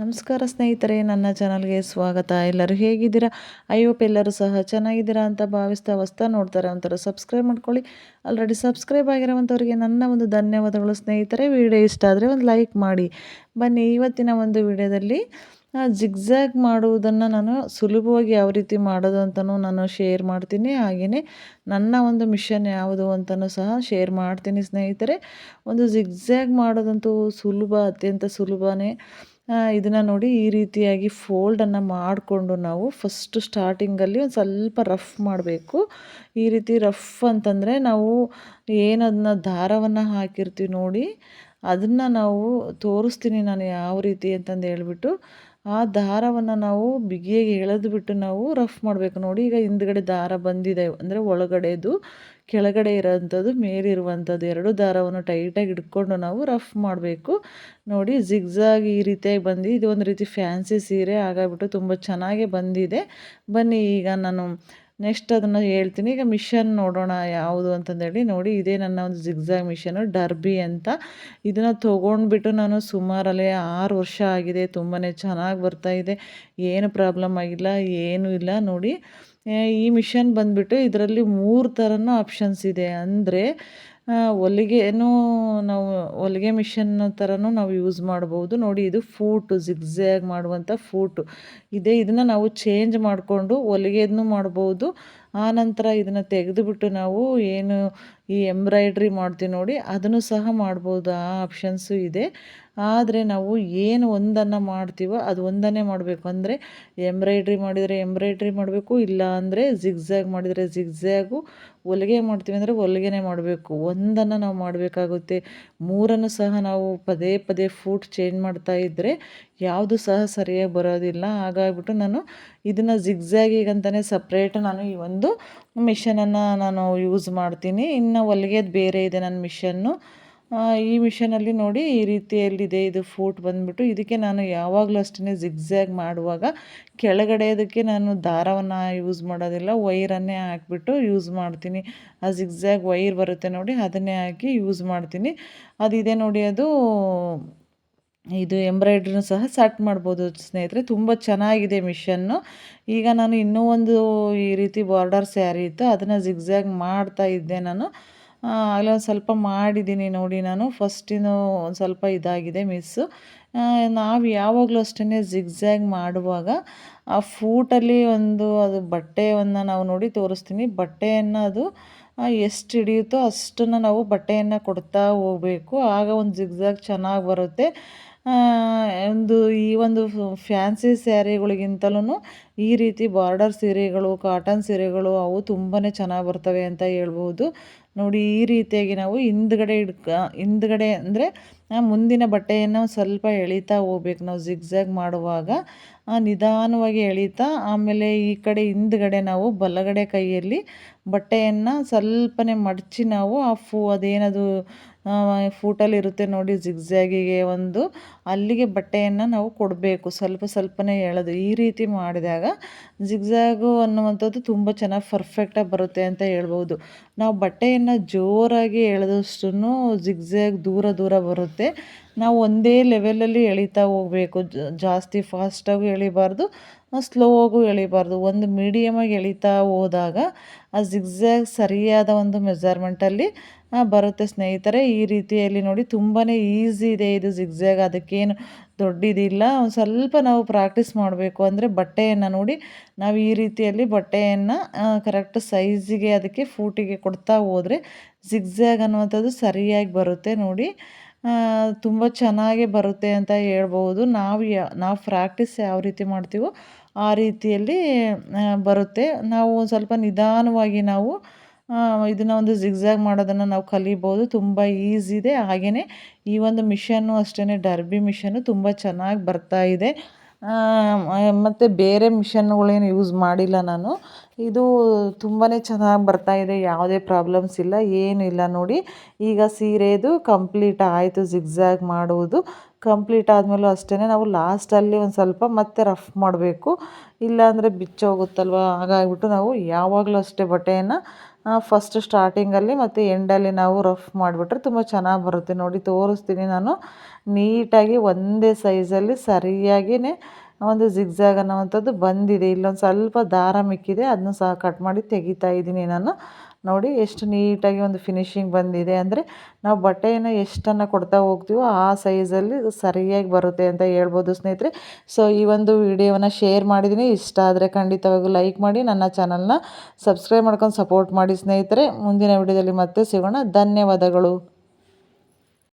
ನಮಸ್ಕಾರ ಸ್ನೇಹಿತರೆ, ನನ್ನ ಚಾನಲ್ಗೆ ಸ್ವಾಗತ. ಎಲ್ಲರೂ ಹೇಗಿದ್ದೀರಾ? ಹೋಪ್ ಎಲ್ಲರೂ ಸಹ ಚೆನ್ನಾಗಿದ್ದೀರಾ ಅಂತ ಭಾವಿಸ್ತಾ ಹೊಸ್ತಾ ನೋಡ್ತಾರೆ. ಒಂಥರ ಸಬ್ಸ್ಕ್ರೈಬ್ ಮಾಡ್ಕೊಳ್ಳಿ. ಆಲ್ರೆಡಿ ಸಬ್ಸ್ಕ್ರೈಬ್ ಆಗಿರೋವಂಥವ್ರಿಗೆ ನನ್ನ ಒಂದು ಧನ್ಯವಾದಗಳು ಸ್ನೇಹಿತರೆ. ವಿಡಿಯೋ ಇಷ್ಟ ಆದರೆ ಒಂದು ಲೈಕ್ ಮಾಡಿ. ಬನ್ನಿ, ಇವತ್ತಿನ ಒಂದು ವಿಡಿಯೋದಲ್ಲಿ ಜಿಗ್ಜ್ಯಾಗ್ ಮಾಡುವುದನ್ನು ನಾನು ಸುಲಭವಾಗಿ ಯಾವ ರೀತಿ ಮಾಡೋದು ಅಂತಲೂ ನಾನು ಶೇರ್ ಮಾಡ್ತೀನಿ. ಹಾಗೆಯೇ ನನ್ನ ಒಂದು ಮಿಷನ್ ಯಾವುದು ಅಂತಲೂ ಸಹ ಶೇರ್ ಮಾಡ್ತೀನಿ ಸ್ನೇಹಿತರೆ. ಒಂದು ಜಿಗ್ಜ್ಯಾಗ್ ಮಾಡೋದಂತೂ ಸುಲಭ, ಅತ್ಯಂತ ಸುಲಭನೇ. ಇದನ್ನು ನೋಡಿ ಈ ರೀತಿಯಾಗಿ ಫೋಲ್ಡನ್ನು ಮಾಡಿಕೊಂಡು ನಾವು ಫಸ್ಟ್ ಸ್ಟಾರ್ಟಿಂಗಲ್ಲಿ ಒಂದು ಸ್ವಲ್ಪ ರಫ್ ಮಾಡಬೇಕು. ಈ ರೀತಿ ರಫ್ ಅಂತಂದರೆ ನಾವು ಏನದನ್ನ ದಾರವನ್ನು ಹಾಕಿರ್ತೀವಿ ನೋಡಿ, ಅದನ್ನು ನಾವು ತೋರಿಸ್ತೀನಿ ನಾನು ಯಾವ ರೀತಿ ಅಂತಂದು ಹೇಳ್ಬಿಟ್ಟು ಆ ದಾರವನ್ನು ನಾವು ಬಿಗಿಯಾಗಿ ಎಳೆದುಬಿಟ್ಟು ನಾವು ರಫ್ ಮಾಡಬೇಕು. ನೋಡಿ, ಈಗ ಹಿಂದ್ಗಡೆ ದಾರ ಬಂದಿದೆ. ಅಂದರೆ ಒಳಗಡೆದು, ಕೆಳಗಡೆ ಇರೋವಂಥದ್ದು ಮೇಲಿರುವಂಥದ್ದು ಎರಡು ದಾರವನ್ನು ಟೈಟಾಗಿ ಹಿಡ್ಕೊಂಡು ನಾವು ರಫ್ ಮಾಡಬೇಕು. ನೋಡಿ ಜಿಗ್ಜಾಗ್ ಈ ರೀತಿಯಾಗಿ ಬಂದು ಇದು ಒಂದು ರೀತಿ ಫ್ಯಾನ್ಸಿ ಸೀರೆ. ಹಾಗಾಗ್ಬಿಟ್ಟು ತುಂಬ ಚೆನ್ನಾಗೇ ಬಂದಿದೆ. ಬನ್ನಿ, ಈಗ ನಾನು ನೆಕ್ಸ್ಟ್ ಅದನ್ನು ಹೇಳ್ತೀನಿ. ಈಗ ಮಿಷನ್ ನೋಡೋಣ ಯಾವುದು ಅಂತಂದೇಳಿ ನೋಡಿ, ಇದೇ ನನ್ನ ಒಂದು ಜಿಗ್ಜಾಗ್ ಮಿಷನು ಡರ್ಬಿ ಅಂತ. ಇದನ್ನು ತೊಗೊಂಡ್ಬಿಟ್ಟು ನಾನು ಸುಮಾರಲ್ಲಿ ಆರು ವರ್ಷ ಆಗಿದೆ. ತುಂಬಾ ಚೆನ್ನಾಗಿ ಬರ್ತಾಯಿದೆ ಏನು ಪ್ರಾಬ್ಲಮ್ ಆಗಿಲ್ಲ, ಏನೂ ಇಲ್ಲ. ನೋಡಿ, ಈ ಮಿಷನ್ ಬಂದುಬಿಟ್ಟು ಇದರಲ್ಲಿ ಮೂರು ಥರನೂ ಆಪ್ಷನ್ಸ್ ಇದೆ. ಅಂದರೆ ಹೊಲಿಗೆನೂ ನಾವು ಹೊಲಿಗೆ ಮಿಷನ್ ಥರನೂ ನಾವು ಯೂಸ್ ಮಾಡ್ಬೋದು. ನೋಡಿ, ಇದು ಫೂಟು ಜಿಗ್ಜ್ಯಾಗ್ ಮಾಡುವಂಥ ಫೂಟು. ಇದೆ, ಇದನ್ನು ನಾವು ಚೇಂಜ್ ಮಾಡಿಕೊಂಡು ಹೊಲಿಗೆದನ್ನು ಮಾಡ್ಬೋದು. ಆನಂತರ ಇದನ್ನು ತೆಗೆದುಬಿಟ್ಟು ನಾವು ಏನು ಈ ಎಂಬ್ರಾಯ್ಡ್ರಿ ಮಾಡ್ತೀವಿ ನೋಡಿ, ಅದನ್ನು ಸಹ ಮಾಡ್ಬೋದು. ಆ ಆಪ್ಷನ್ಸು ಇದೆ. ಆದರೆ ನಾವು ಏನು ಒಂದನ್ನು ಮಾಡ್ತೀವೋ ಅದು ಒಂದನ್ನೇ ಮಾಡಬೇಕು. ಅಂದರೆ ಎಂಬ್ರಾಯ್ಡ್ರಿ ಮಾಡಿದರೆ ಎಂಬ್ರಾಯ್ಡ್ರಿ ಮಾಡಬೇಕು ಇಲ್ಲ ಅಂದರೆ ಜಿಗ್ಜ್ಯಾಗ್ ಮಾಡಿದರೆ ಜಿಗ್ಜ್ಯಾಗು ಹೊಲಿಗೆ ಮಾಡ್ತೀವಿ ಅಂದರೆ ಹೊಲಿಗೆನೇ ಮಾಡಬೇಕು. ಒಂದನ್ನು ನಾವು ಮಾಡಬೇಕಾಗುತ್ತೆ. ಮೂರನ್ನು ಸಹ ನಾವು ಪದೇ ಪದೇ ಫೂಟ್ ಚೇಂಜ್ ಮಾಡ್ತಾ ಇದ್ದರೆ ಯಾವುದು ಸಹ ಸರಿಯಾಗಿ ಬರೋದಿಲ್ಲ. ಹಾಗಾಗ್ಬಿಟ್ಟು ನಾನು ಇದನ್ನು ಜಿಗ್ಜ್ಯಾಗಿಗಂತಲೇ ಸಪ್ರೇಟ್ ನಾನು ಈ ಒಂದು ಮಿಷನನ್ನು ನಾನು ಯೂಸ್ ಮಾಡ್ತೀನಿ. ಇನ್ನು ಹೊಲಿಗೆದು ಬೇರೆ ಇದೆ ನನ್ನ ಮಿಷನ್ನು ಈ ಮಿಷನಲ್ಲಿ ನೋಡಿ ಈ ರೀತಿಯಲ್ಲಿದೆ ಇದು ಫೂಟ್ ಬಂದುಬಿಟ್ಟು. ಇದಕ್ಕೆ ನಾನು ಯಾವಾಗಲೂ ಅಷ್ಟೇ ಜಿಗ್ಜ್ಯಾಗ್ ಮಾಡುವಾಗ ಕೆಳಗಡೆ ಅದಕ್ಕೆ ನಾನು ದಾರವನ್ನು ಯೂಸ್ ಮಾಡೋದಿಲ್ಲ ವೈರನ್ನೇ ಹಾಕ್ಬಿಟ್ಟು ಯೂಸ್ ಮಾಡ್ತೀನಿ. ಆ ಜಿಗ್ಜ್ಯಾಗ್ ವೈರ್ ಬರುತ್ತೆ ನೋಡಿ, ಅದನ್ನೇ ಹಾಕಿ ಯೂಸ್ ಮಾಡ್ತೀನಿ. ಅದಿದೆ ನೋಡಿ ಅದು, ಇದು ಎಂಬ್ರಾಯ್ಡ್ರಿನೂ ಸಹ ಸೆಟ್ ಮಾಡ್ಬೋದು ಸ್ನೇಹಿತರೆ. ತುಂಬ ಚೆನ್ನಾಗಿದೆ ಮಿಷನ್ನು ಈಗ ನಾನು ಇನ್ನೂ ಒಂದು ಈ ರೀತಿ ಬಾರ್ಡರ್ ಸ್ಯಾರಿ ಇತ್ತು, ಅದನ್ನು ಜಿಗ್ಜ್ಯಾಗ್ ಮಾಡ್ತಾ ಇದ್ದೆ ನಾನು. ಅಲ್ಲೊಂದು ಸ್ವಲ್ಪ ಮಾಡಿದ್ದೀನಿ ನೋಡಿ ನಾನು. ಫಸ್ಟಿನೂ ಒಂದು ಸ್ವಲ್ಪ ಇದಾಗಿದೆ ಮಿಸ್ಸು ನಾವು ಯಾವಾಗಲೂ ಅಷ್ಟೇ ಜಿಗ್ಜ್ಯಾಗ್ ಮಾಡುವಾಗ ಆ ಫೂಟಲ್ಲಿ ಒಂದು ಅದು ಬಟ್ಟೆಯನ್ನು ನಾವು ನೋಡಿ ತೋರಿಸ್ತೀನಿ. ಬಟ್ಟೆಯನ್ನು ಅದು ಎಷ್ಟು ಹಿಡಿಯುತ್ತೋ ಅಷ್ಟನ್ನು ನಾವು ಬಟ್ಟೆಯನ್ನು ಕೊಡ್ತಾ ಹೋಗಬೇಕು. ಆಗ ಒಂದು ಜಿಗ್ಜ್ಯಾಗ್ ಚೆನ್ನಾಗಿ ಬರುತ್ತೆ. ಒಂದು ಈ ಒಂದು ಫ್ಯಾನ್ಸಿ ಸ್ಯಾರಿಗಳಿಗಿಂತಲೂ ಈ ರೀತಿ ಬಾರ್ಡರ್ ಸೀರೆಗಳು, ಕಾಟನ್ ಸೀರೆಗಳು ಅವು ತುಂಬಾ ಚೆನ್ನಾಗಿ ಬರ್ತವೆ ಅಂತ ಹೇಳ್ಬೋದು. ನೋಡಿ, ಈ ರೀತಿಯಾಗಿ ನಾವು ಹಿಂದ್ಗಡೆ ಹಿಡ್ಕ, ಹಿಂದ್ಗಡೆ ಅಂದರೆ ಮುಂದಿನ ಬಟ್ಟೆಯನ್ನು ಸ್ವಲ್ಪ ಎಳಿತಾ ಹೋಗ್ಬೇಕು. ನಾವು ಜಿಗ್ಜ್ಯಾಗ್ ಮಾಡುವಾಗ ನಿಧಾನವಾಗಿ ಎಳಿತಾ, ಆಮೇಲೆ ಈ ಕಡೆ ಹಿಂದ್ಗಡೆ ನಾವು ಬಲಗಡೆ ಕೈಯಲ್ಲಿ ಬಟ್ಟೆಯನ್ನು ಸ್ವಲ್ಪನೇ ಮಡಚಿ ನಾವು ಆ ಫೂ, ಅದೇನದು ಫೂಟಲ್ಲಿರುತ್ತೆ ನೋಡಿ ಜಿಗ್ಜ್ಯಾಗಿಗೆ ಒಂದು ಅಲ್ಲಿಗೆ ಬಟ್ಟೆಯನ್ನು ನಾವು ಕೊಡಬೇಕು. ಸ್ವಲ್ಪ ಸ್ವಲ್ಪನೇ ಹೇಳೋದು. ಈ ರೀತಿ ಮಾಡಿದಾಗ ಜಿಗ್ಜ್ಯಾಗು ಅನ್ನುವಂಥದ್ದು ತುಂಬ ಚೆನ್ನಾಗಿ ಪರ್ಫೆಕ್ಟಾಗಿ ಬರುತ್ತೆ ಅಂತ ಹೇಳ್ಬೋದು. ನಾವು ಬಟ್ಟೆಯನ್ನು ಜೋರಾಗಿ ಎಳೆದಷ್ಟು ಜಿಗ್ಜ್ಯಾಗ್ ದೂರ ದೂರ ಬರುತ್ತೆ. ನಾವು ಒಂದೇ ಲೆವೆಲಲ್ಲಿ ಎಳಿತಾ ಹೋಗಬೇಕು. ಜಾಸ್ತಿ ಫಾಸ್ಟಾಗೂ ಎಳಿಬಾರ್ದು ಆಗು ಎಳಿಬಾರ್ದು. ಒಂದು ಮೀಡಿಯಮಾಗಿ ಎಳಿತಾ ಹೋದಾಗ ಆ ಜಿಗ್ಸಾಗ್ ಸರಿಯಾದ ಒಂದು ಮೆಜರ್ಮೆಂಟಲ್ಲಿ ಬರುತ್ತೆ ಸ್ನೇಹಿತರೆ. ಈ ರೀತಿಯಲ್ಲಿ ನೋಡಿ ತುಂಬಾ ಈಸಿ ಇದೆ ಇದು ಝಿಗ್ಝ್ಯಾಗ್ ಅದಕ್ಕೇನು ದೊಡ್ಡದಿಲ್ಲ. ಒಂದು ಸ್ವಲ್ಪ ನಾವು ಪ್ರಾಕ್ಟೀಸ್ ಮಾಡಬೇಕು ಅಂದರೆ ಬಟ್ಟೆಯನ್ನು ನೋಡಿ, ನಾವು ಈ ರೀತಿಯಲ್ಲಿ ಬಟ್ಟೆಯನ್ನು ಕರೆಕ್ಟ್ ಸೈಜಿಗೆ ಅದಕ್ಕೆ ಫೂಟಿಗೆ ಕೊಡ್ತಾ ಹೋದರೆ ಜಿಗ್ಸಾಗ್ ಅನ್ನುವಂಥದ್ದು ಸರಿಯಾಗಿ ಬರುತ್ತೆ ನೋಡಿ. ತುಂಬ ಚೆನ್ನಾಗಿ ಬರುತ್ತೆ ಅಂತ ಹೇಳ್ಬೋದು. ನಾವು ಯಾ, ನಾವು ಪ್ರಾಕ್ಟೀಸ್ ಯಾವ ರೀತಿ ಮಾಡ್ತೀವೋ ಆ ರೀತಿಯಲ್ಲಿ ಬರುತ್ತೆ. ನಾವು ಸ್ವಲ್ಪ ನಿಧಾನವಾಗಿ ನಾವು ಇದನ್ನು ಒಂದು ಜಿಗ್ಝಾಗ್ ಮಾಡೋದನ್ನು ನಾವು ಕಲಿಬೋದು. ತುಂಬ ಈಸಿ ಇದೆ. ಹಾಗೆಯೇ ಈ ಒಂದು ಮಿಷನ್ನು ಅಷ್ಟೇ ಡರ್ಬಿ ಮಿಷನ್ನು ತುಂಬ ಚೆನ್ನಾಗಿ ಬರ್ತಾ ಇದೆ. ಮತ್ತು ಬೇರೆ ಮಿಷನ್ಗಳೇನು ಯೂಸ್ ಮಾಡಿಲ್ಲ ನಾನು. ಇದು ತುಂಬಾ ಚೆನ್ನಾಗಿ ಬರ್ತಾಯಿದೆ ಯಾವುದೇ ಪ್ರಾಬ್ಲಮ್ಸ್ ಇಲ್ಲ ಏನಿಲ್ಲ ನೋಡಿ. ಈಗ ಸೀರೆದು ಕಂಪ್ಲೀಟ್ ಆಯಿತು ಜಿಗ್ಜ್ಯಾಗ್ ಮಾಡುವುದು. ಕಂಪ್ಲೀಟ್ ಆದಮೇಲೂ ಅಷ್ಟೇ ನಾವು ಲಾಸ್ಟಲ್ಲಿ ಒಂದು ಸ್ವಲ್ಪ ಮತ್ತೆ ರಫ್ ಮಾಡಬೇಕು. ಇಲ್ಲಾಂದರೆ ಬಿಚ್ಚೋಗುತ್ತಲ್ವ? ಹಾಗಾಗ್ಬಿಟ್ಟು ನಾವು ಯಾವಾಗಲೂ ಅಷ್ಟೇ ಬಟ್ಟೆಯನ್ನು ಫಸ್ಟ್ ಸ್ಟಾರ್ಟಿಂಗಲ್ಲಿ ಮತ್ತು ಎಂಡಲ್ಲಿ ನಾವು ರಫ್ ಮಾಡಿಬಿಟ್ರೆ ತುಂಬ ಚೆನ್ನಾಗಿ ಬರುತ್ತೆ. ನೋಡಿ, ತೋರಿಸ್ತೀನಿ ನಾನು. ನೀಟಾಗಿ ಒಂದೇ ಸೈಜಲ್ಲಿ ಸರಿಯಾಗಿಯೇ ಒಂದು ಜಿಗ್ಜಾಗ್ ಅನ್ನೋವಂಥದ್ದು ಬಂದಿದೆ. ಇಲ್ಲೊಂದು ಸ್ವಲ್ಪ ದಾರ ಮಿಕ್ಕಿದೆ. ಅದನ್ನು ಸಹ ಕಟ್ ಮಾಡಿ ತೆಗಿತಾ ಇದ್ದೀನಿ ನಾನು. ನೋಡಿ ಎಷ್ಟು ನೀಟಾಗಿ ಒಂದು ಫಿನಿಶಿಂಗ್ ಬಂದಿದೆ. ಅಂದರೆ ನಾವು ಬಟ್ಟೆಯನ್ನು ಎಷ್ಟನ್ನು ಕೊಡ್ತಾ ಹೋಗ್ತೀವೋ ಆ ಸೈಜಲ್ಲಿ ಸರಿಯಾಗಿ ಬರುತ್ತೆ ಅಂತ ಹೇಳ್ಬೋದು ಸ್ನೇಹಿತರೆ. ಸೊ ಈ ಒಂದು ವಿಡಿಯೋವನ್ನು ಶೇರ್ ಮಾಡಿದ್ದೀನಿ. ಇಷ್ಟ ಆದರೆ ಖಂಡಿತವಾಗೂ ಲೈಕ್ ಮಾಡಿ, ನನ್ನ ಚಾನಲ್ನ ಸಬ್ಸ್ಕ್ರೈಬ್ ಮಾಡ್ಕೊಂಡು ಸಪೋರ್ಟ್ ಮಾಡಿ ಸ್ನೇಹಿತರೆ. ಮುಂದಿನ ವಿಡಿಯೋದಲ್ಲಿ ಮತ್ತೆ ಸಿಗೋಣ. ಧನ್ಯವಾದಗಳು.